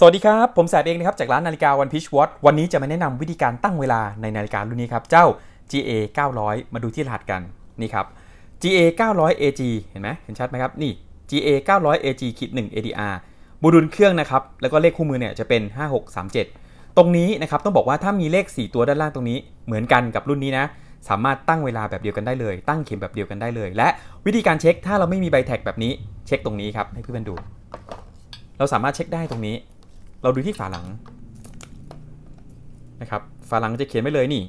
สวัสดีครับ ผมแสบเองนะครับ จากร้านนาฬิกา One Pitch Watch วันนี้จะมาแนะนำวิธีการตั้งเวลาในนาฬิการุ่นนี้ครับ เจ้า GA 900 มาดูที่รหัสกันนี่ครับ GA 900 AG เห็นไหมเห็นชัดไหมครับ นี่ GA 900 AG คิด1 ADR โมดูลเครื่องนะครับ แล้วก็เลขคู่มือเนี่ยจะเป็น 5637 ตรงนี้นะครับต้องบอกว่าถ้ามีเลข 4 ตัวด้านล่างตรงนี้เหมือนกันกับรุ่นนี้นะสามารถตั้งเวลาแบบเดียวกันได้เลย ตั้งเข็มแบบเดียวกันได้เลย และวิธีการเช็คถ้าเราไม่มีใบแท็กแบบนี้เช็คตรงนี้ครับให้เพื่อนๆดู เราสามารถเช็คได้ตรงนี้ เราดูที่ฝาหลังนะครับฝาหลังจะเขียนไว้เลยนี่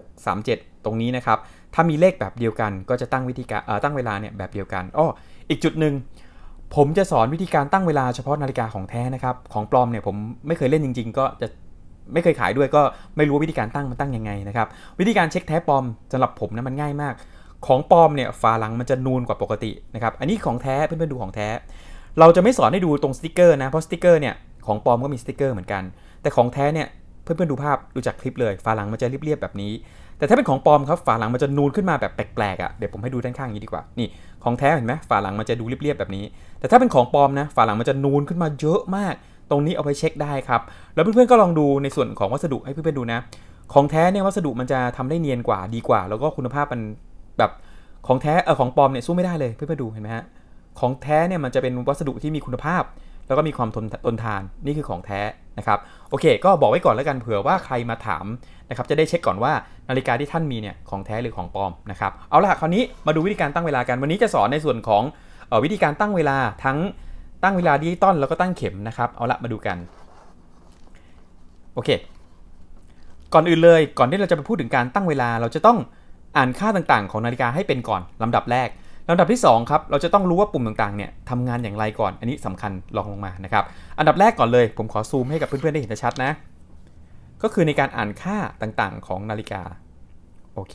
5637 ตรงนี้นะครับ ถ้ามีเลขแบบเดียวกันก็จะตั้งวิธีการตั้งเวลาเนี่ยแบบเดียวกันอ้ออีกจุดหนึ่งผมจะสอนวิธีการตั้งเวลาเฉพาะนาฬิกาของแท้นะครับ ของปลอมเนี่ยผมไม่เคยเล่นจริง ๆ ก็จะไม่เคยขายด้วยก็ไม่รู้วิธีการตั้งมันตั้งยังไงนะครับ วิธีการเช็คแท้ปลอมสำหรับผมนะมันง่ายมาก ของปลอมเนี่ยฝาหลังมันจะนูนกว่าปกตินะครับ อันนี้ของแท้เพื่อนๆดูของแท้ เราจะไม่สอนให้ดูตรงสติกเกอร์นะเพราะสติกเกอร์เนี่ย ของปลอมก็มีสติกเกอร์เหมือนกัน แต่ของแท้เนี่ยเพื่อนๆดูภาพดูจากคลิปเลยฝาหลังมันจะเรียบๆแบบนี้ แต่ถ้าเป็นของปลอมครับฝาหลังมันจะนูนขึ้นมาแบบแปลกๆอะเดี๋ยวผมให้ดูด้านข้างนี้ดีกว่านี่ของแท้เห็นไหมฝาหลังมันจะดูเรียบๆแบบนี้ แต่ถ้าเป็นของปลอมนะฝาหลังมันจะนูนขึ้นมาเยอะมาก ตรงนี้เอาไปเช็คได้ครับแล้วเพื่อนๆก็ลองดูในส่วนของวัสดุให้เพื่อนๆดูนะ ของแท้เนี่ยวัสดุมันจะทำได้เนียนกว่าดีกว่า แล้วก็คุณภาพมันแบบของแท้เออของปลอมเนี่ยสู้ไม่ได้เลยเพื่อนๆดูเห็นไหมฮะของแท้เนี่ยมันจะเป็นวัสดุที่มีคุณภาพ แล้วก็มีความทนทนทานนี่คือของแท้นะครับโอเค ก็บอกไว้ก่อนแล้วกันเผื่อว่าใครมาถามนะครับจะได้เช็คก่อนว่านาฬิกาที่ท่านมีเนี่ยของแท้หรือของปลอมนะครับเอาล่ะคราวนี้มาดูวิธีการตั้งเวลากันวันนี้จะสอนในส่วนของออวิธีการตั้งเวลาทั้งตั้งเวลาดิจิตอลแล้วก็ตั้งเข็มนะครับเอาละมาดูกันโอเคก่อนอื่นเลยก่อนที่เราจะไปพูดถึงการตั้งเวลาเราจะต้องอ่านค่าต่างๆ ของนาฬิกาให้เป็นก่อนลำดับแรก ลำดับที่2ครับเราจะต้องรู้ว่าปุ่มต่างๆเนี่ยทำงานอย่างไรก่อน อันนี้สำคัญลองลงมานะครับอันดับแรกก่อนเลย ผมขอซูมให้กับเพื่อนๆได้เห็นชัดนะ ก็คือในการอ่านค่าต่างๆ ของนาฬิกาโอเค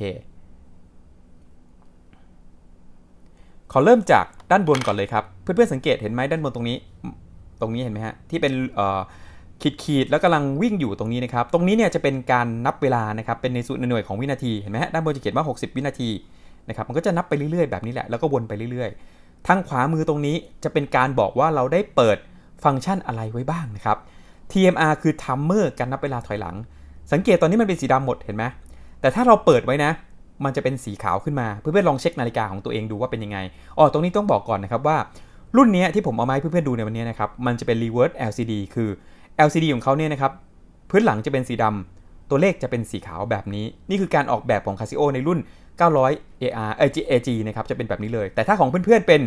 ขอเริ่มจากด้านบนก่อนเลยครับ เพื่อนๆสังเกตเห็นไหมด้านบนตรงนี้ ตรงนี้เห็นไหมฮะที่เป็นขีดขีดๆแล้วกำลังวิ่งอยู่ตรงนี้นะครับ ตรงนี้เนี่ยจะเป็นการนับเวลานะครับ เป็นในส่วนหน่วยของวินาที เห็นไหมฮะ ด้านบนจะเขียนว่า 60 วินาที นะครับมันก็จะนับไปเรื่อยๆแบบนี้แหละแล้วก็วนไปเรื่อยๆทางขวามือตรงนี้จะเป็นการบอกว่าเราได้เปิดฟังก์ชันอะไรไว้บ้างนะครับ TMR คือ timer การนับเวลาถอยหลัง สังเกตตอนนี้มันเป็นสีดำหมดเห็นไหมแต่ถ้าเราเปิดไว้นะ มันจะเป็นสีขาวขึ้นมา เพื่อนๆลองเช็คนาฬิกาของตัวเองดูว่าเป็นยังไงอ๋อตรงนี้ต้องบอกก่อนนะครับว่า รุ่นนี้ที่ผมเอามาให้เพื่อนๆดูในวันนี้นะครับมันจะเป็น reverse LCD คือ LCD ของเขาเนี่ยนะครับพื้นหลังจะเป็นสีดำตัวเลขจะเป็นสีขาวแบบนี้ นี่คือการออกแบบของ Casio ในรุ่น 900 AR เอ AG นะครับจะเป็นแบบนี้เลย แต่ถ้าของเพื่อนๆเป็น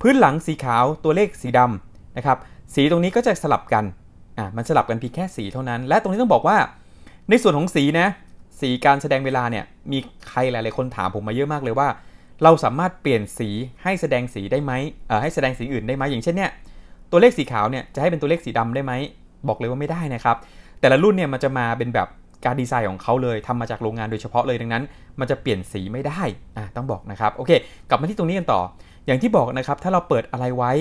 พื้นหลังสีขาวตัวเลขสีดำนะครับสีตรงนี้ก็จะสลับกันอะมันสลับกันเพียงแค่สีเท่านั้น และตรงนี้ต้องบอกว่า ในส่วนของสีนะสีการแสดงเวลาเนี่ยมีใครหลายๆคนถามผมมาเยอะมากเลยว่า เราสามารถเปลี่ยนสีให้แสดงสีได้ไหมเอ่อให้แสดงสีอื่นได้ไหมอย่างเช่นเนี่ยตัวเลขสีขาวเนี่ยจะให้เป็นตัวเลขสีดำได้ไหมบอกเลยว่าไม่ได้นะครับแต่ละรุ่นเนี่ยมันจะมาเป็นแบบการดีไซน์ของเขาเลยทำมาจากโรงงานโดยเฉพาะเลยดังนั้น มันจะเปลี่ยนสีไม่ได้อะต้องบอกนะครับโอเค กลับมาที่ตรงนี้กันต่อ อย่างที่บอกนะครับถ้าเราเปิดอะไรไว้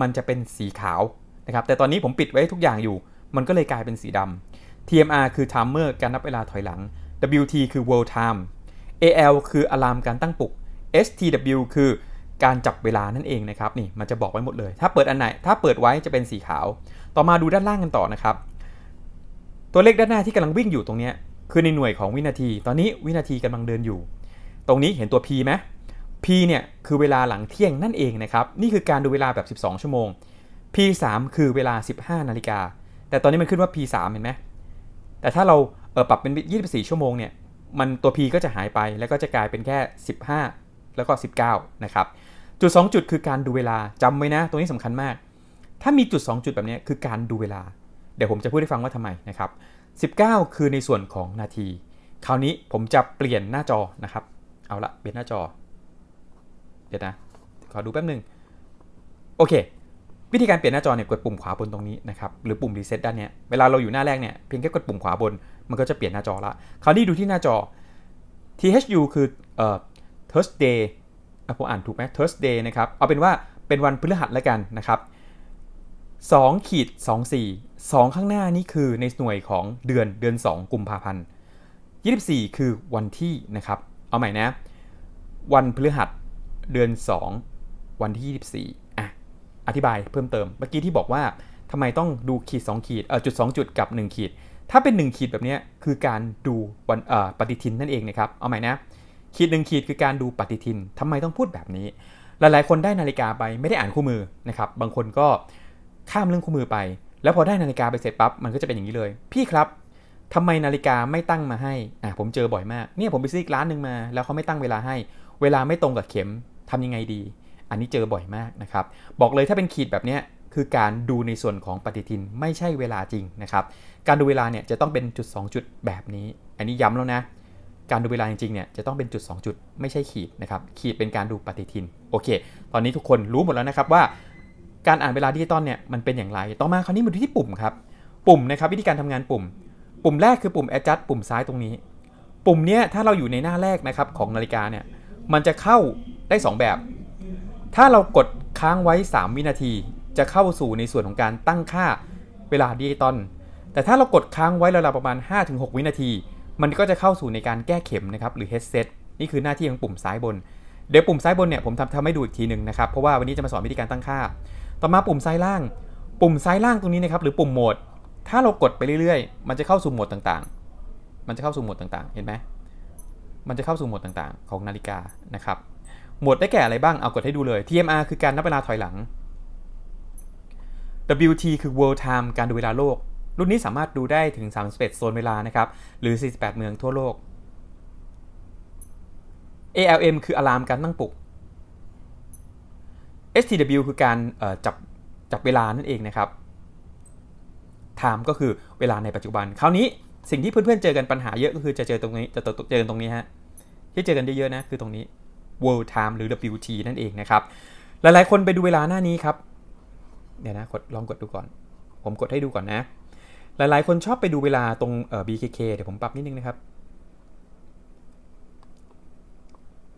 มันจะเป็นสีขาวนะครับแต่ตอนนี้ผมปิดไว้ทุกอย่างอยู่ มันก็เลยกลายเป็นสีดำ TMR คือ timer การนับเวลาถอยหลัง WT คือ world time AL คืออะลามการตั้งปลุก STW คือการจับเวลานั่นเองนะครับนี่มันจะบอกไว้หมดเลย ถ้าเปิดอันไหน ถ้าเปิดไว้จะเป็นสีขาว ต่อมาดูด้านล่างกันต่อนะครับ ตัวเลขด้านหน้าที่กำลังวิ่งอยู่ตรงนี้ คือในหน่วยของวินาที ตอนนี้วินาทีกำลังเดินอยู่ ตรงนี้เห็นตัว P ไหม P เนี่ยคือเวลาหลังเที่ยงนั่นเองนะครับ นี่คือการดูเวลาแบบ 12 ชั่วโมง P 3คือเวลา 15 นาฬิกา แต่ตอนนี้มันขึ้นว่า P 3เห็นไหม แต่ถ้าเราเออปรับเป็น 24 ชั่วโมงเนี่ย มันตัว P ก็จะหายไป แล้วก็จะกลายเป็นแค่ 15 แล้วก็ 19 นะครับ จุด 2 จุดคือการดูเวลาจำไว้นะ ตรงนี้สำคัญมาก ถ้ามีจุด 2 จุดแบบนี้คือการดูเวลา เดี๋ยวผมจะพูดให้ฟังว่าทำไมนะครับ 19 คือในส่วนของนาที คราวนี้ผมจะเปลี่ยนหน้าจอนะครับ เอาละเปลี่ยนหน้าจอ เดี๋ยวนะ ขอดูแป๊บหนึง โอเค วิธีการเปลี่ยนหน้าจอเนี่ยกดปุ่มขวาบนตรงนี้นะครับ หรือปุ่มรีเซ็ตด้านเนี้ย เวลาเราอยู่หน้าแรกเนี่ย เพียงแค่กดปุ่มขวาบน มันก็จะเปลี่ยนหน้าจอละ คราวนี้ดูที่หน้าจอ THU คือเอ่อ Thursday อะผมอ่านถูกไหม Thursday นะครับ เอาเป็นว่าเป็นวันพฤหัสแล้วกันนะครับ2ขีด24 2 ข้างหน้านี่คือในหน่วยของเดือนเดือน 2 กุมภาพันธ์24 คือวันที่นะครับ เอาใหม่นะ วันพฤหัสเดือน 2 วันที่ 24อะอธิบายเพิ่มเติม เมื่อกี้ที่บอกว่าทำไมต้องดูขีด 2 ขีดเออจุด 2 จุดกับ 1 ขีด ถ้าเป็น 1 ขีดแบบนี้คือการดูวันเอ่อปฏิทินนั่นเองนะครับ เอาใหม่นะ ขีด 1 ขีดคือการดูปฏิทินทำไมต้องพูดแบบนี้ หลายๆ คนได้นาฬิกาไปไม่ได้อ่านคู่มือนะครับ บางคนก็ข้ามเรื่องคู่มือไป แล้วพอได้นาฬิกาไปเสร็จปั๊บมันก็จะเป็นอย่างนี้เลย พี่ครับทำไมนาฬิกาไม่ตั้งมาให้อ่าผมเจอบ่อยมากเนี่ยผมไปซื้ออีกร้านหนึ่งมา แล้วเขาไม่ตั้งเวลาให้ เวลาไม่ตรงกับเข็มทำยังไงดี อันนี้เจอบ่อยมากนะครับบอกเลยถ้าเป็นขีดแบบเนี้ยคือการดูในส่วนของปฏิทินไม่ใช่เวลาจริงนะครับการดูเวลาเนี่ยจะต้องเป็นจุด 2 จุดแบบนี้ อันนี้ย้ำแล้วนะการดูเวลาจริงๆเนี่ยจะต้องเป็นจุด 2 จุดไม่ใช่ขีดนะครับขีดเป็นการดูปฏิทินโอเค ตอนนี้ทุกคนรู้หมดแล้วนะครับว่า การอ่านเวลาดิจิตอลเนี่ยมันเป็นอย่างไร ต่อมาคราวนี้มาดูที่ปุ่มครับ ปุ่มนะครับวิธีการทำงานปุ่ม ปุ่มแรกคือปุ่ม adjust ปุ่มซ้ายตรงนี้ ปุ่มเนี้ยถ้าเราอยู่ในหน้าแรกนะครับของนาฬิกาเนี่ยมันจะเข้าได้ 2 แบบ ถ้าเรากดค้างไว้ 3 วินาที จะเข้าสู่ในส่วนของการตั้งค่าเวลาดิจิตอล แต่ถ้าเรากดค้างไว้ราวๆประมาณ 5-6 วินาที มันก็จะเข้าสู่ในการแก้เข็มนะครับหรือ headset นี่คือหน้าที่ของปุ่มซ้ายบน เดี๋ยวปุ่มซ้ายบนเนี่ยผมทำทำให้ดูอีกทีหนึ่งนะครับ เพราะว่าวันนี้จะมาสอนวิธีการตั้งค่า ต่อมาปุ่มซ้ายล่าง ปุ่มซ้ายล่างตรงนี้นะครับหรือปุ่มโหมด ถ้าเรากดไปเรื่อยๆ มันจะเข้าสู่โหมดต่างๆ มันจะเข้าสู่โหมดต่างๆ เห็นไหมมันจะเข้าสู่โหมดต่างๆ ของนาฬิกานะครับ โหมดได้แก่อะไรบ้าง เอากดให้ดูเลย TMR คือการนับเวลาถอยหลัง WT คือ World Time การดูเวลาโลก รุ่นนี้สามารถดูได้ถึง 31 โซนเวลานะครับ หรือ 48 เมืองทั่วโลก ALM คืออะลามการตั้งปลุก STW คือการจับจับเวลานั่นเองนะครับ Time ก็คือเวลาในปัจจุบัน คราวนี้สิ่งที่เพื่อนๆเจอกันปัญหาเยอะก็คือจะเจอตรงนี้จะเจอตรงนี้ฮะที่เจอกันเยอะๆนะคือตรงนี้ World Time หรือ WT นั่นเองนะครับ หลายๆคนไปดูเวลาหน้านี้ครับ เดี๋ยวนะกดลองกดดูก่อน ผมกดให้ดูก่อนนะ หลายๆ คนชอบไปดูเวลาตรงเอ่อ BKK เดี๋ยวผมปรับนิดนึงนะครับ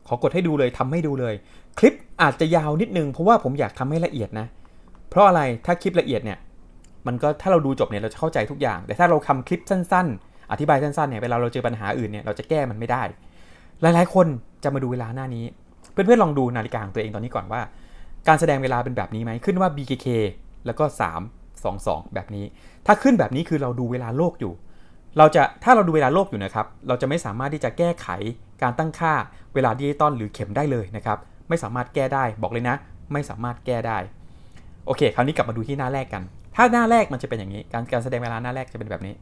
ขอกดให้ดูเลยทำให้ดูเลย คลิป อาจจะยาวนิดนึงเพราะว่าผมอยากทำให้ละเอียดนะ เพราะอะไรถ้าคลิปละเอียดเนี่ยมันก็ถ้าเราดูจบเนี่ยเราจะเข้าใจทุกอย่าง แต่ถ้าเราทำคลิปสั้น ๆ อธิบายสั้นๆเนี่ยเวลาเราเจอปัญหาอื่นเนี่ยเราจะแก้มันไม่ได้ หลายๆ คนจะมาดูเวลาหน้านี้ เพื่อนๆลองดูนาฬิกาของตัวเองตอนนี้ก่อนว่า การแสดงเวลาเป็นแบบนี้ไหมขึ้นว่า BKK แล้วก็ 3 2 2 แบบนี้ ถ้าขึ้นแบบนี้คือเราดูเวลาโลกอยู่ เราจะถ้าเราดูเวลาโลกอยู่นะครับ เราจะไม่สามารถที่จะแก้ไขการตั้งค่าเวลาดิจิตอลหรือเข็มได้เลยนะครับ ไม่สามารถแก้ได้บอกเลยนะ ไม่สามารถแก้ได้ โอเค คราวนี้กลับมาดูที่หน้าแรกกัน ถ้าหน้าแรกมันจะเป็นอย่างนี้ การการแสดงเวลาหน้าแรกจะเป็นแบบนี้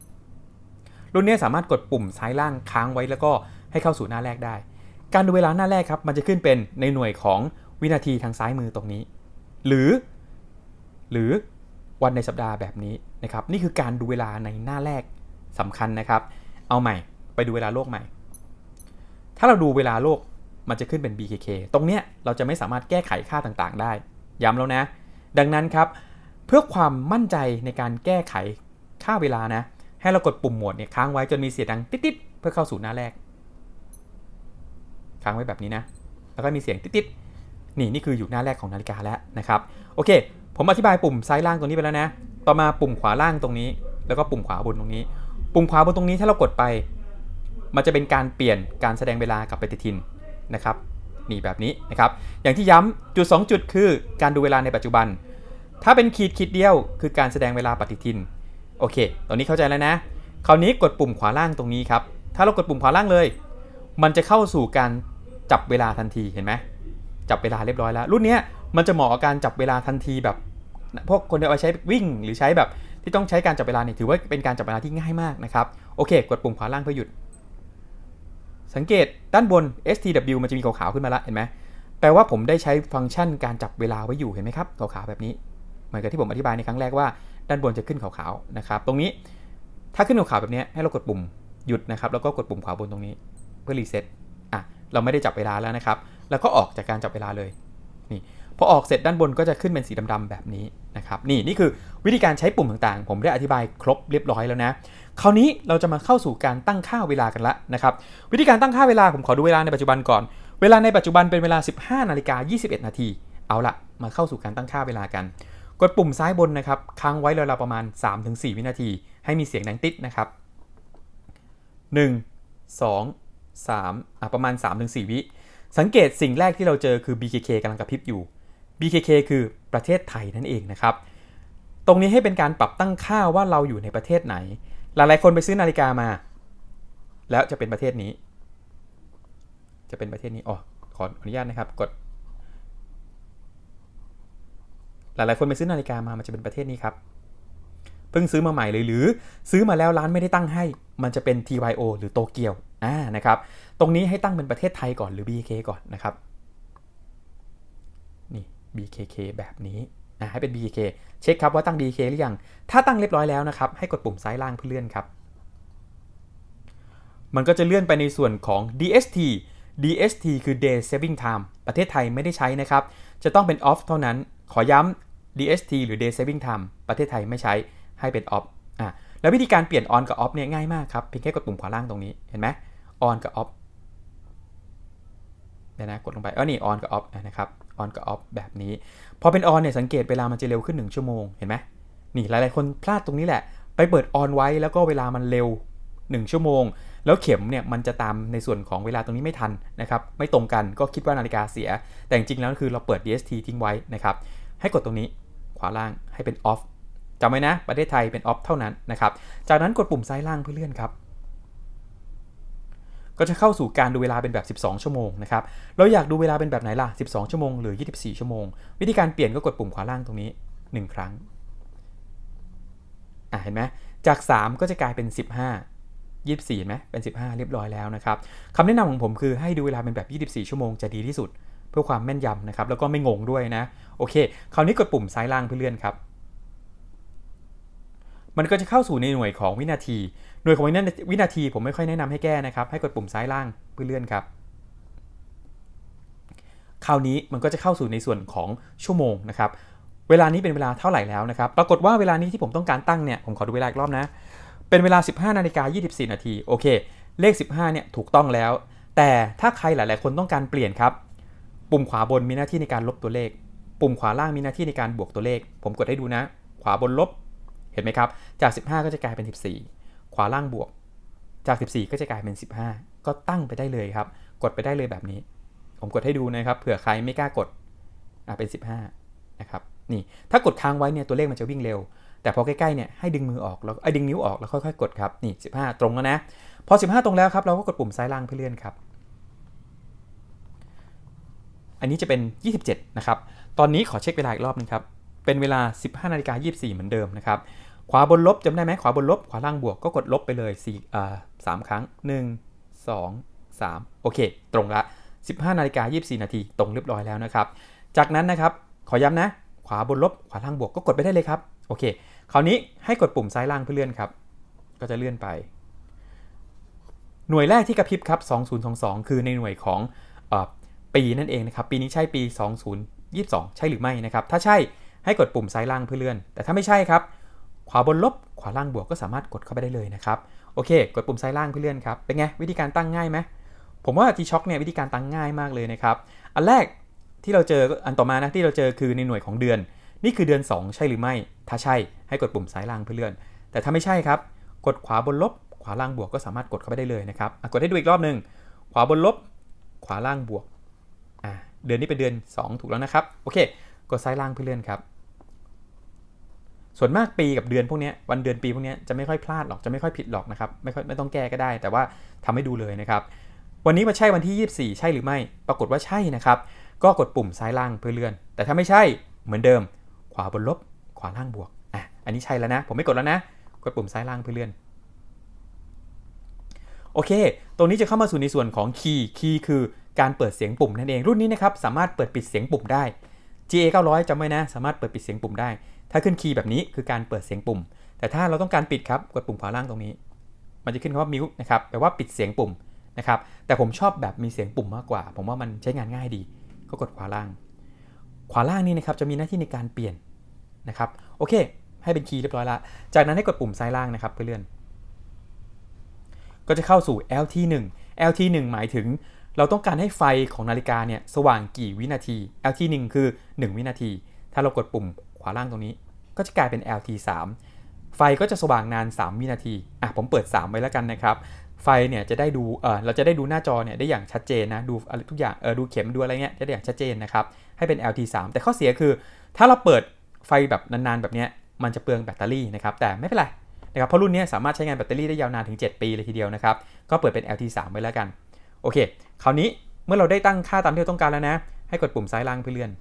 รุ่นนี้สามารถกดปุ่มซ้ายล่างค้างไว้แล้วก็ให้เข้าสู่หน้าแรกได้ การดูเวลาหน้าแรกครับ มันจะขึ้นเป็นในหน่วยของวินาทีทางซ้ายมือตรงนี้ หรือ หรือวันในสัปดาห์แบบนี้นะครับ นี่คือการดูเวลาในหน้าแรกสำคัญนะครับ เอาใหม่ ไปดูเวลาโลกใหม่ ถ้าเราดูเวลาโลก มันจะขึ้นเป็น BKK ตรงเนี้ยเราจะไม่สามารถแก้ไขค่าต่างๆ ได้ ย้ำแล้วนะ ดังนั้นครับ เพื่อความมั่นใจในการแก้ไขค่าเวลานะ ให้เรากดปุ่มโหมดเนี่ยค้างไว้จนมีเสียงดังติ๊ดๆเพื่อเข้าสู่หน้าแรก ค้างไว้แบบนี้นะ แล้วก็มีเสียงติ๊ดๆนี่นี่คืออยู่หน้าแรกของนาฬิกาแล้วนะครับ โอเค ผมอธิบายปุ่มซ้ายล่างตรงนี้ไปแล้วนะ ต่อมาปุ่มขวาล่างตรงนี้ แล้วก็ปุ่มขวาบนตรงนี้ ปุ่มขวาบนตรงนี้ถ้าเรากดไป มันจะเป็นการเปลี่ยนการแสดงเวลากับปฏิทิน นะครับนี่แบบนี้นะครับ อย่างที่ย้ำจุด 2 จุดคือการดูเวลาในปัจจุบัน ถ้าเป็นขีดขีดเดียวคือการแสดงเวลาปฏิทิน โอเค ตอนนี้เข้าใจแล้วนะ คราวนี้กดปุ่มขวาล่างตรงนี้ครับ ถ้าเรากดปุ่มขวาล่างเลย มันจะเข้าสู่การจับเวลาทันทีเห็นไหมจับเวลาเรียบร้อยแล้ว รุ่นนี้มันจะเหมาะกับการจับเวลาทันทีแบบพวกคนที่เอาใช้วิ่ง หรือใช้แบบที่ต้องใช้การจับเวลาเนี่ยถือว่าเป็นการจับเวลาที่ง่ายมากนะครับ โอเค กดปุ่มขวาล่างเพื่อหยุด สังเกตด้านบน STW มันจะมีขาวๆขึ้นมาละเห็นไหมแปลว่าผมได้ใช้ฟังก์ชันการจับเวลาไว้อยู่เห็นไหมครับขาวๆแบบนี้เหมือนกับที่ผมอธิบายในครั้งแรกว่า ด้านบนจะขึ้นขาวๆนะครับตรงนี้ถ้าขึ้นขาวๆแบบนี้ให้เรากดปุ่มหยุดนะครับแล้วก็กดปุ่มขวาบนตรงนี้เพื่อรีเซ็ตอะเราไม่ได้จับเวลาแล้วนะครับ แล้วก็ออกจากการจับเวลาเลยนี่ พอออกเสร็จด้านบนก็จะขึ้นเป็นสีดำๆแบบนี้นะครับนี่นี่คือวิธีการใช้ปุ่มต่างๆ ผมได้อธิบายครบเรียบร้อยแล้วนะคราวนี้เราจะมาเข้าสู่การตั้งค่าเวลากันละนะครับวิธีการตั้งค่าเวลาผมขอดูเวลาในปัจจุบันก่อน เวลาในปัจจุบันเป็นเวลา 15นาฬิกา21 นาทีเอาละมาเข้าสู่การตั้งค่าเวลากัน กดปุ่มซ้ายบนนะครับค้างไว้ราวๆประมาณ 3-4 วินาที ให้มีเสียงดังติดนะครับ 1 2 3อะประมาณ 3-4 วิสังเกตสิ่งแรกที่เราเจอคือ BKK กำลังกระพริบอยู่ BKK คือประเทศไทยนั่นเองนะครับ ตรงนี้ให้เป็นการปรับตั้งค่าว่าเราอยู่ในประเทศไหน หลายๆคนไปซื้อนาฬิกามา แล้วจะเป็นประเทศนี้ จะเป็นประเทศนี้อ๋อขออนุญาตนะครับ กด หลายๆคนไปซื้อนาฬิกามามันจะเป็นประเทศนี้ครับเพิ่งซื้อมาใหม่เลยหรือซื้อมาแล้วร้านไม่ได้ตั้งให้ มันจะเป็น TYO หรือโตเกียวอ่านะครับ ตรงนี้ให้ตั้งเป็นประเทศไทยก่อนหรือ BK ก่อนนะครับ BKK แบบนี้อ่าให้เป็น BKK เช็คครับว่าตั้ง BKK หรือยัง ถ้าตั้งเรียบร้อยแล้วนะครับ ให้กดปุ่มซ้ายล่างเพื่อเลื่อนครับ มันก็จะเลื่อนไปในส่วนของ DST DST คือ Day Saving Time ประเทศไทยไม่ได้ใช้นะครับ จะต้องเป็น off เท่านั้น ขอย้ำ DST หรือ Day Saving Time ประเทศไทยไม่ใช้ ให้เป็น off อะ แล้ววิธีการเปลี่ยน on กับ off เนี่ยง่ายมากครับ เพียงแค่กดปุ่มขวาล่างตรงนี้ เห็นไหม on กับ off เดี๋ยวนะ กดลงไปเออนี่ on กับ off นะครับ on กับ off แบบนี้ พอเป็น on เนี่ยสังเกตเวลามันจะเร็วขึ้น 1 ชั่วโมง เห็นไหมนี่หลายๆ คนพลาดตรงนี้แหละ ไปเปิด on ไว้แล้วก็เวลามันเร็ว 1 ชั่วโมง แล้วเข็มเนี่ยมันจะตามในส่วนของเวลาตรงนี้ไม่ทันนะครับ ไม่ตรงกันก็คิดว่านาฬิกาเสีย แต่จริงๆแล้วคือเราเปิด DST ทิ้งไว้นะครับให้กดตรงนี้ขวาล่างให้เป็น off จำไว้นะประเทศไทยเป็น off เท่านั้นนะครับจากนั้นกดปุ่มซ้ายล่างเพื่อเลื่อนครับ ก็จะเข้าสู่การดูเวลาเป็นแบบ 12 ชั่วโมงนะครับ เราอยากดูเวลาเป็นแบบไหนล่ะ 12 ชั่วโมงหรือ 24 ชั่วโมง วิธีการเปลี่ยนก็กดปุ่มขวาล่างตรงนี้ 1 ครั้ง อะเห็นไหมจาก 3 ก็จะกลายเป็น 15 24เห็นไหมเป็น 15 เรียบร้อยแล้วนะครับคำแนะนำของผมคือให้ดูเวลาเป็นแบบ 24 ชั่วโมงจะดีที่สุด เพื่อความแม่นยำนะครับ แล้วก็ไม่งงด้วยนะ โอเค คราวนี้กดปุ่มซ้ายล่างเพื่อเลื่อนครับ มันก็จะเข้าสู่ในหน่วยของวินาที หน่วยของวินาวินาทีผมไม่ค่อยแนะนำให้แก้นะครับ ให้กดปุ่มซ้ายล่างเพื่อเลื่อนครับคราวนี้มันก็จะเข้าสู่ในส่วนของชั่วโมงนะครับ เวลานี้เป็นเวลาเท่าไหร่แล้วนะครับ ปรากฏว่าเวลานี้ที่ผมต้องการตั้งเนี่ย ผมขอดูเวลาอีกรอบนะ เป็นเวลา 15นาฬิกา24 นาที โอเค เลข 15 เนี่ยถูกต้องแล้ว แต่ถ้าใครหลาย ๆ คนต้องการเปลี่ยนครับ ปุ่มขวาบนมีหน้าที่ในการลบตัวเลข ปุ่มขวาล่างมีหน้าที่ในการบวกตัวเลข ผมกดให้ดูนะ ขวาบนลบ เห็นไหมครับ จาก 15 ก็จะกลายเป็น 14 ขวาล่างบวก จาก 14 ก็จะกลายเป็น 15 ก็ตั้งไปได้เลยครับ กดไปได้เลยแบบนี้ ผมกดให้ดูนะครับ เผื่อใครไม่กล้ากดอะเป็น 15 นะครับ นี่ ถ้ากดค้างไว้เนี่ยตัวเลขมันจะวิ่งเร็ว แต่พอใกล้ๆเนี่ยให้ดึงมือออกแล้วไอ้ดึงนิ้วออกแล้วค่อยๆกดครับ นี่ 15 ตรงแล้วนะ พอ 15 ตรงแล้วครับ เราก็กดปุ่มซ้ายล่างเพื่อเลื่อนครับ อันนี้จะเป็น 27 นะครับ ตอนนี้ขอเช็คเวลาอีกรอบนึงครับ เป็นเวลา 15นาฬิกา24 เหมือนเดิมนะครับ ขวาบนลบจำได้ไหมขวาบนลบ ขวาล่างบวกก็กดลบไปเลย4อ่า3ครั้ง 1 2 3 โอเค ตรงละ 15นาฬิกา24 นาทีตรงเรียบร้อยแล้วนะครับ จากนั้นนะครับ ขอย้ำนะ ขวาบนลบ ขวาล่างบวกก็กดไปได้เลยครับ โอเค คราวนี้ให้กดปุ่มซ้ายล่างเพื่อเลื่อนครับ ก็จะเลื่อนไป หน่วยแรกที่กระพริบครับ 2022 คือในหน่วยของอปีนั่นเองนะครับ ปีนี้ใช่ปี 2022 ใช่หรือไม่นะครับ ถ้าใช่ให้กดปุ่มซ้ายล่างเพื่อเลื่อน แต่ถ้าไม่ใช่ครับ ขวาบนลบ ขวาล่างบวกก็สามารถกดเข้าไปได้เลยนะครับ โอเค กดปุ่มซ้ายล่างเพื่อเลื่อนครับ เป็นไง วิธีการตั้งง่ายไหม ผมว่า G-Shock เนี่ยวิธีการตั้งง่ายมากเลยนะครับ อันแรกที่เราเจอ อันต่อมานะที่เราเจอคือในหน่วยของเดือน นี่คือเดือน 2 ใช่หรือไม่ ถ้าใช่ ให้กดปุ่มซ้ายล่างเพื่อเลื่อน แต่ถ้าไม่ใช่ครับ กดขวาบนลบ ขวาล่างบวกก็สามารถกดเข้าไปได้เลยนะครับอะกดให้ดูอีกรอบหนึ่งขวาบนลบ ขวาล่างบวก เดือนนี้เป็นเดือน 2 ถูกแล้วนะครับ โอเค กดซ้ายล่างเพื่อเลื่อนครับ ส่วนมากปีกับเดือนพวกนี้วันเดือนปีพวกนี้จะไม่ค่อยพลาดหรอกจะไม่ค่อยผิดหรอกนะครับไม่ค่อยไม่ต้องแก้ก็ได้ แต่ว่าทำให้ดูเลยนะครับ วันนี้มาใช่วันที่ 24 ใช่หรือไม่ ปรากฏว่าใช่นะครับ ก็กดปุ่มซ้ายล่างเพื่อเลื่อน แต่ถ้าไม่ใช่เหมือนเดิม ขวาบนลบ ขวาล่างบวกอะอันนี้ใช่แล้วนะ ผมไม่กดแล้วนะ กดปุ่มซ้ายล่างเพื่อเลื่อนโอเค ตรงนี้จะเข้ามาสู่ในส่วนของคีย์คีย์คือการเปิดเสียงปุ่มนั่นเองรุ่นนี้นะครับสามารถเปิดปิดเสียงปุ่มได้ GA 900จำไว้นะ สามารถเปิดปิดเสียงปุ่มได้ ถ้าขึ้นคีย์แบบนี้คือการเปิดเสียงปุ่ม แต่ถ้าเราต้องการปิดครับกดปุ่มขวาล่างตรงนี้ มันจะขึ้นคำว่า mute นะครับแปลว่าปิดเสียงปุ่มนะครับแต่ผมชอบแบบมีเสียงปุ่มมากกว่า ผมว่ามันใช้งานง่ายดี ก็กดขวาล่าง ขวาล่างนี่นะครับจะมีหน้าที่ในการเปลี่ยนนะครับโอเค ให้เป็นคีย์เรียบร้อยละจากนั้นให้กดปุ่มซ้ายล่างนะครับเพื่อเลื่อน ก็จะเข้าสู่ LT1 LT1 หมายถึงเราต้องการให้ไฟของนาฬิกาเนี่ยสว่างกี่วินาที LT1 คือ 1 วินาที ถ้าเรากดปุ่ม ขวาล่างตรงนี้ ก็จะกลายเป็น LT3 ไฟก็จะสว่างนาน 3 วินาที อะผมเปิด 3 ไว้แล้วกันนะครับ ไฟเนี่ยจะได้ดู เออเราจะได้ดูหน้าจอเนี่ยได้อย่างชัดเจนนะ ดูอะไรทุกอย่าง เออดูเข็มดูอะไรเงี้ยจะได้อย่างชัดเจนนะครับ ให้เป็น LT3 แต่ข้อเสียคือ ถ้าเราเปิดไฟแบบนานๆแบบเนี้ย มันจะเปลืองแบตเตอรี่นะครับ แต่ไม่เป็นไรนะครับ เพราะรุ่นนี้สามารถใช้งานแบตเตอรี่ได้ยาวนานถึง 7 ปีเลยทีเดียวนะครับ ก็เปิดเป็น LT3 ไว้แล้วกัน โอเค คราวนี้เมื่อเราได้ตั้งค่าตามที่เราต้องการแล้วนะ ให้กดปุ่มซ้ายล่างเพื่อเลื่อน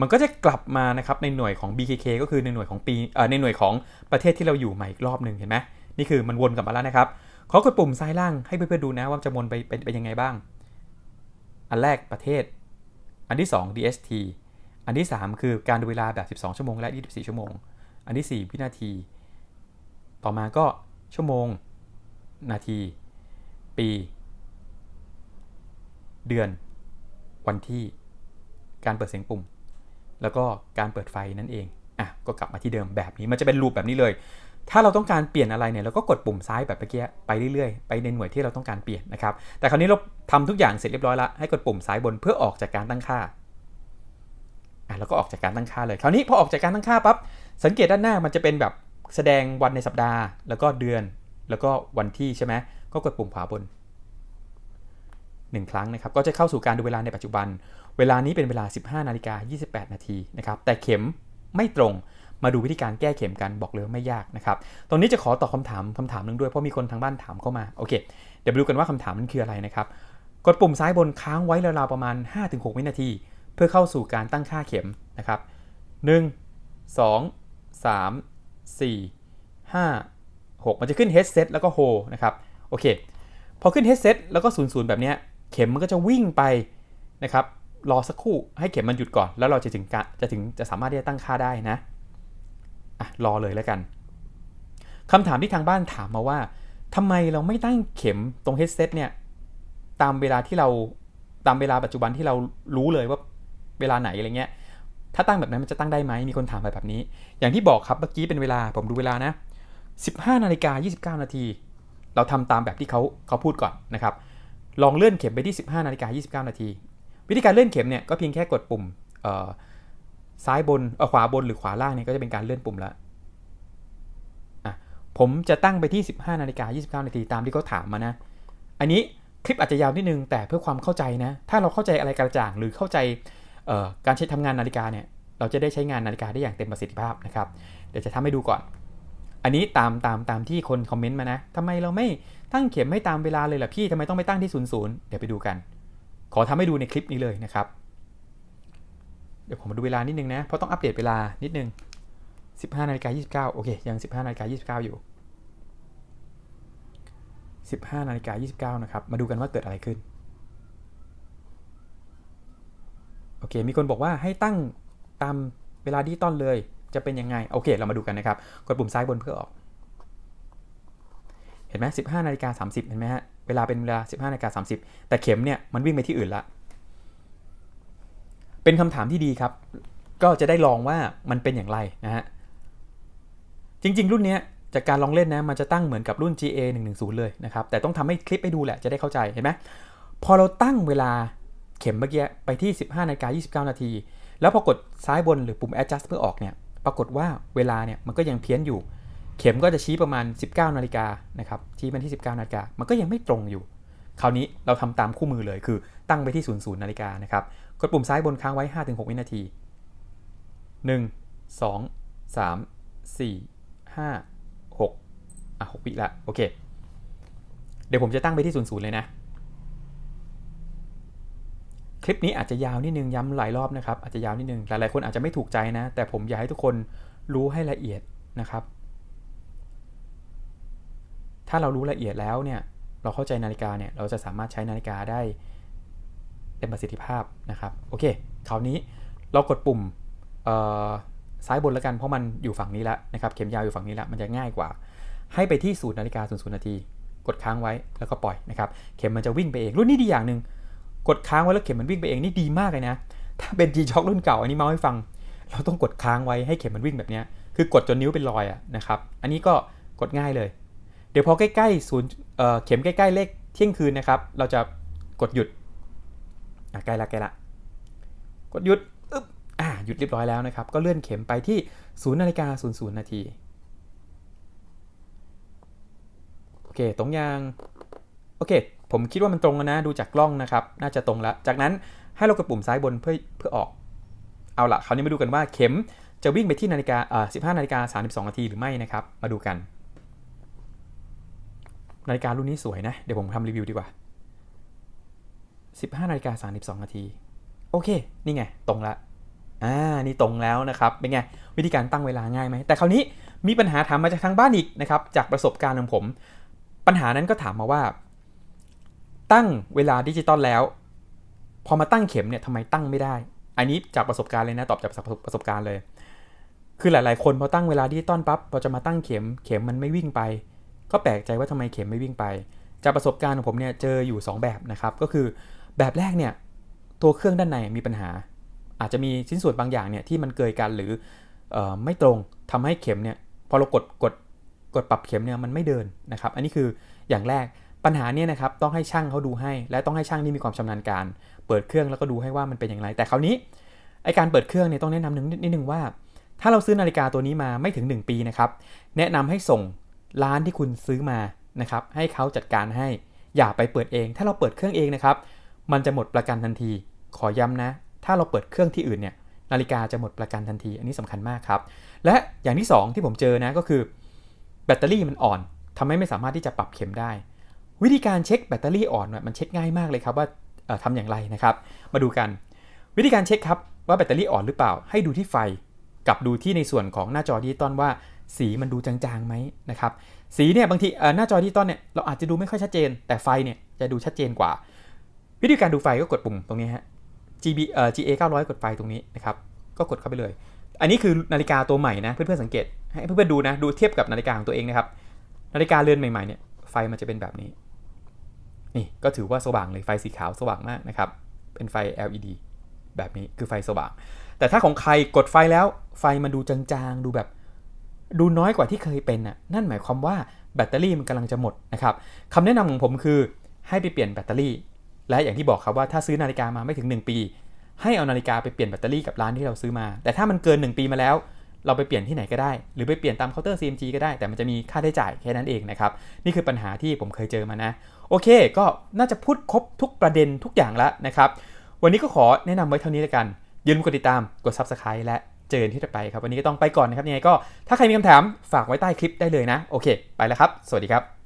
มันก็จะกลับมานะครับในหน่วยของ BKK ก็คือในหน่วยของปีเอ่อในหน่วยของประเทศที่เราอยู่ใหม่อีกรอบหนึ่งเห็นไหมนี่คือมันวนกลับมาแล้วนะครับขอกดปุ่มซ้ายล่างให้เพื่อนๆดูนะว่าจะวนไปเป็นเป็นยังไงบ้าง อันแรกประเทศ อันที่ 2 DST อันที่ 3 คือการดูเวลาแบบ 12 ชั่วโมงและ 24 ชั่วโมง อันที่ 4 วินาที ต่อมาก็ชั่วโมง นาที ปี เดือน วันที่ การเปิดเสียงปุ่ม แล้วก็การเปิดไฟนั่นเองอะก็กลับมาที่เดิมแบบนี้มันจะเป็นรูปแบบนี้เลย ถ้าเราต้องการเปลี่ยนอะไรเนี่ยเราก็กดปุ่มซ้ายแบบเมื่อกี้ไปเรื่อยๆ ไปในหน่วยที่เราต้องการเปลี่ยนนะครับ แต่คราวนี้เราทำทุกอย่างเสร็จเรียบร้อยล้วให้กดปุ่มซ้ายบนเพื่อออกจากการตั้งค่าอะแล้วก็ออกจากการตั้งค่าเลยคราวนี้พอออกจากการตั้งค่าปั๊บสังเกตด้านหน้ามันจะเป็นแบบแสดงวันในสัปดาห์ แล้วก็เดือน แล้วก็วันที่ใช่ไหมก็กดปุ่มขวาบน 1 ครั้งนะครับ ก็จะเข้าสู่การดูเวลาในปัจจุบัน เวลานี้เป็นเวลา 15นาฬิกา28 นาทีนะครับ แต่เข็มไม่ตรง มาดูวิธีการแก้เข็มกันบอกเลยไม่ยากนะครับตรงนี้จะขอตอบคำถามคำถามหนึงด้วย เพราะมีคนทางบ้านถามเข้ามา โอเค เดี๋ยวไปดูกันว่าคำถามนั้นคืออะไรนะครับ กดปุ่มซ้ายบนค้างไว้ราวๆประมาณ 5-6 วินาที เพื่อเข้าสู่การตั้งค่าเข็มนะครับ 1 2 3 4 5 6 มันจะขึ้น headset แล้วก็ ho นะครับ โอเค พอขึ้น headset แล้วก็ 00 แบบเนี้ย เข็มมันก็จะวิ่งไปนะครับรอสักครู่ให้เข็มมันหยุดก่อน แล้วเราจะถึงกะจะถึงจะสามารถที่จะตั้งค่าได้นะอะรอเลยแล้วกันคำถามที่ทางบ้านถามมาว่าทำไมเราไม่ตั้งเข็มตรง headset เนี่ยตามเวลาที่เราตามเวลาปัจจุบันที่เรารู้เลยว่าเวลาไหนอะไรเงี้ย ถ้าตั้งแบบนั้นมันจะตั้งได้ไหมมีคนถามไปแบบนี้ อย่างที่บอกครับเมื่อกี้เป็นเวลาผมดูเวลานะ 15นาฬิกา29 นาที เราทำตามแบบที่เขาเขาพูดก่อนนะครับ ลองเลื่อนเข็มไปที่ 15นาฬิกา29 นาที วิธีการเลื่อนเข็มเนี่ยก็เพียงแค่กดปุ่มซ้ายบนเออขวาบนหรือขวาล่างเนี่ยก็จะเป็นการเลื่อนปุ่มแล้วอะผมจะตั้งไปที่ 15นาฬิกา29 นาทีตามที่เขาถามมานะ อันนี้คลิปอาจจะยาวนิดนึงแต่เพื่อความเข้าใจนะ ถ้าเราเข้าใจอะไรกระจ่างหรือเข้าใจการใช้ทำงานนาฬิกาเนี่ยเราจะได้ใช้งานนาฬิกาได้อย่างเต็มประสิทธิภาพนะครับ เดี๋ยวจะทำให้ดูก่อน อันนี้ตามตามตามที่คนคอมเมนต์มานะทำไมเราไม่ ตั้งเข็มให้ตามเวลาเลยล่ะพี่ทำไมต้องไปตั้งที่ 00 เดี๋ยวไปดูกัน ขอทำให้ดูในคลิปนี้เลยนะครับ เดี๋ยวผมมาดูเวลานิดนึงนะ เพราะต้องอัปเดตเวลานิดนึง 15นาฬิกา29 โอเค ยัง 15นาฬิกา29 อยู่ 15นาฬิกา29 นะครับ มาดูกันว่าเกิดอะไรขึ้น โอเค มีคนบอกว่าให้ตั้งตามเวลาดิจิตอลเลย จะเป็นยังไง โอเค เรามาดูกันนะครับ กดปุ่มซ้ายบนเพื่อออก ห็นไหม15นาฬิกา30เห็นไหมฮะ เวลาเป็นเวลา15นาฬิกา30แต่เข็มเนี่ยมันวิ่งไปที่อื่นละ เป็นคำถามที่ดีครับ ก็จะได้ลองว่ามันเป็นอย่างไรนะฮะ จริง ๆ รุ่นเนี้ยจากการลองเล่นนะ มันจะตั้งเหมือนกับรุ่น GA 110 เลยนะครับ แต่ต้องทำให้คลิปให้ดูแหละจะได้เข้าใจ เห็นไหมพอเราตั้งเวลาเข็มเมื่อกี้ไปที่ 15นาฬิกา29 นาที แล้วพอกดซ้ายบนหรือปุ่ม adjust เพื่อออกเนี่ย ปรากฏว่าเวลาเนี่ยมันก็ยังเพี้ยนอยู่ เข็มก็จะชี้ประมาณ 19 นาฬิกานะครับชี้มันที่ 19 นาฬิกามันก็ยังไม่ตรงอยู่ คราวนี้เราทำตามคู่มือเลยคือตั้งไปที่ 00 นาฬิกานะครับกดปุ่มซ้ายบนค้างไว้ 5-6 วินาที 1 2 3 4 5 6 อะ 6วิละโอเค เดี๋ยวผมจะตั้งไปที่ 00 เลยนะ คลิปนี้อาจจะยาวนิดนึงย้ำหลายรอบนะครับ อาจจะยาวนิดนึงหลายๆคนอาจจะไม่ถูกใจนะ แต่ผมอยากให้ทุกคนรู้ให้ละเอียดนะครับ ถ้าเรารู้ละเอียดแล้วเนี่ย เราเข้าใจนาฬิกาเนี่ย เราจะสามารถใช้นาฬิกาได้เต็มประสิทธิภาพนะครับ โอเค คราวนี้เรากดปุ่มซ้ายบนแล้วกัน เพราะมันอยู่ฝั่งนี้แล้วนะครับ เข็มยาวอยู่ฝั่งนี้แล้ว มันจะง่ายกว่า ให้ไปที่0นาฬิกา00นนาที กดค้างไว้แล้วก็ปล่อยนะครับ เข็มมันจะวิ่งไปเอง รุ่นนี้ดีอย่างหนึ่ง กดค้างไว้แล้วเข็มมันวิ่งไปเองนี่ดีมากเลยนะ ถ้าเป็น G Shock รุ่นเก่าอันนี้มาให้ฟัง เราต้องกดค้างไว้ให้เข็มมันวิ่งแบบนี้ คือกดจนนิ้วเป็นรอยอะนะครับ อันนี้ก็กดง่ายเลย เดี๋ยวพอใกล้ๆศูนย์เข็มใกล้ๆเลขเที่ยงคืนนะครับ เราจะกดหยุดใกล้ละใกล้ละกดหยุดอึ๊บอ่าหยุดเรียบร้อยแล้วนะครับ ก็เลื่อนเข็มไปที่0นย์นาฬิกา00นย์นย์นาทีโอเค ตรงยังโอเค ผมคิดว่ามันตรงแล้วนะ ดูจากกล้องนะครับ น่าจะตรงแล้ว จากนั้นให้เรากดปุ่มซ้ายบนเพื่อเพื่อออก เอาละคราวนี้มาดูกันว่าเข็มจะวิ่งไปที่นาฬิกาเอ่อ15นาฬิกา32นาทีหรือไม่นะครับ มาดูกัน นาฬิการุ่นนี้สวยนะ เดี๋ยวผมทำรีวิวดีกว่า 15นาฬิกา32นาที โอเค นี่ไง ตรงละอ่า นี่ตรงแล้วนะครับ เป็นไง วิธีการตั้งเวลาง่ายไหม แต่คราวนี้มีปัญหาถามมาจากทางบ้านอีกนะครับ จากประสบการณ์ของผม ปัญหานั้นก็ถามมาว่า ตั้งเวลาดิจิตอลแล้ว พอมาตั้งเข็มเนี่ยทำไมตั้งไม่ได้ อันนี้จากประสบการณ์เลยนะ ตอบจากประสบการณ์เลย คือหลาย ๆ คนพอตั้งเวลาดิจิตอลปั๊บ พอจะมาตั้งเข็ม เข็มมันไม่วิ่งไป ก็แปลกใจว่าทำไมเข็มไม่วิ่งไป จากประสบการณ์ของผมเนี่ยเจออยู่ 2 แบบนะครับ ก็คือแบบแรกเนี่ยตัวเครื่องด้านในมีปัญหา อาจจะมีชิ้นส่วนบางอย่างเนี่ยที่มันเกยกันหรือออไม่ตรงทำให้เข็มเนี่ยพอเรากดกดกดปรับเข็มเนี่ยมันไม่เดินนะครับ อันนี้คืออย่างแรกปัญหาเนี่ยนะครับต้องให้ช่างเขาดูให้ และต้องให้ช่างที่มีความชำนาญการ เปิดเครื่องแล้วก็ดูให้ว่ามันเป็นอย่างไร แต่คราวนี้ไอการเปิดเครื่องเนี่ยต้องแนะนำหนึ่งนิดนึงว่า ถ้าเราซื้อนาฬิกาตัวนี้มาไม่ถึง 1 ปีนะครับแนะนำให้ส่ง ร้านที่คุณซื้อมานะครับให้เขาจัดการให้อย่าไปเปิดเอง ถ้าเราเปิดเครื่องเองนะครับมันจะหมดประกันทันที ขอย้ำนะ ถ้าเราเปิดเครื่องที่อื่นเนี่ยนาฬิกาจะหมดประกันทันที อันนี้สำคัญมากครับ และอย่างที่ 2 ที่ผมเจอนะก็คือ แบตเตอรี่มันอ่อนทำให้ไม่สามารถที่จะปรับเข็มได้ วิธีการเช็คแบตเตอรี่อ่อนเนี่ยมันเช็คง่ายมากเลยครับว่าเอ่อทำอย่างไรนะครับ มาดูกัน วิธีการเช็คครับว่าแบตเตอรี่อ่อนหรือเปล่า ให้ดูที่ไฟ กับดูที่ในส่วนของหน้าจอดิจิตอลว่า สีมันดูจางๆไหมนะครับสีเนี่ยบางทีหน้าจอดิจิตอลเนี่ยเราอาจจะดูไม่ค่อยชัดเจน แต่ไฟเนี่ยจะดูชัดเจนกว่า วิธีการดูไฟก็กดปุ่มตรงนี้ฮะ GB เอ่อ GA 900 กดไฟตรงนี้นะครับก็กดเข้าไปเลย อันนี้คือนาฬิกาตัวใหม่นะเพื่อนๆสังเกตให้เพื่อนๆดูนะดูเทียบกับนาฬิกาของตัวเองนะครับนาฬิกาเรือนใหม่ๆเนี่ยไฟมันจะเป็นแบบนี้นี่ก็ถือว่าสว่างเลยไฟสีขาวสว่างมากนะครับเป็นไฟ LED แบบนี้คือไฟสว่าง แต่ถ้าของใครกดไฟแล้วไฟมันดูจางๆดูแบบ ดูน้อยกว่าที่เคยเป็นน่ะนั่นหมายความว่าแบตเตอรี่มันกำลังจะหมดนะครับคำแนะนำของผมคือให้ไปเปลี่ยนแบตเตอรี่ และอย่างที่บอกครับว่าถ้าซื้อนาฬิกามาไม่ถึง 1 ปี ให้เอานาฬิกาไปเปลี่ยนแบตเตอรี่กับร้านที่เราซื้อมา แต่ถ้ามันเกิน 1 ปีมาแล้ว เราไปเปลี่ยนที่ไหนก็ได้ หรือไปเปลี่ยนตามเคาน์เตอร์ CMG ก็ได้แต่มันจะมีค่าใช้จ่ายแค่นั้นเองนะครับนี่คือปัญหาที่ผมเคยเจอมานะ โอเค ก็น่าจะพูดครบทุกประเด็นทุกอย่างแล้วนะครับวันนี้ก็ขอแนะนำไว้เท่านี้แล้วกันอย่าลืมกดติดตามกด Subscribe และ เจนที่จะไปครับ วันนี้ก็ต้องไปก่อนนะครับยังไงก็ถ้าใครมีคำถามฝากไว้ใต้คลิปได้เลยนะ โอเค ไปแล้วครับ สวัสดีครับ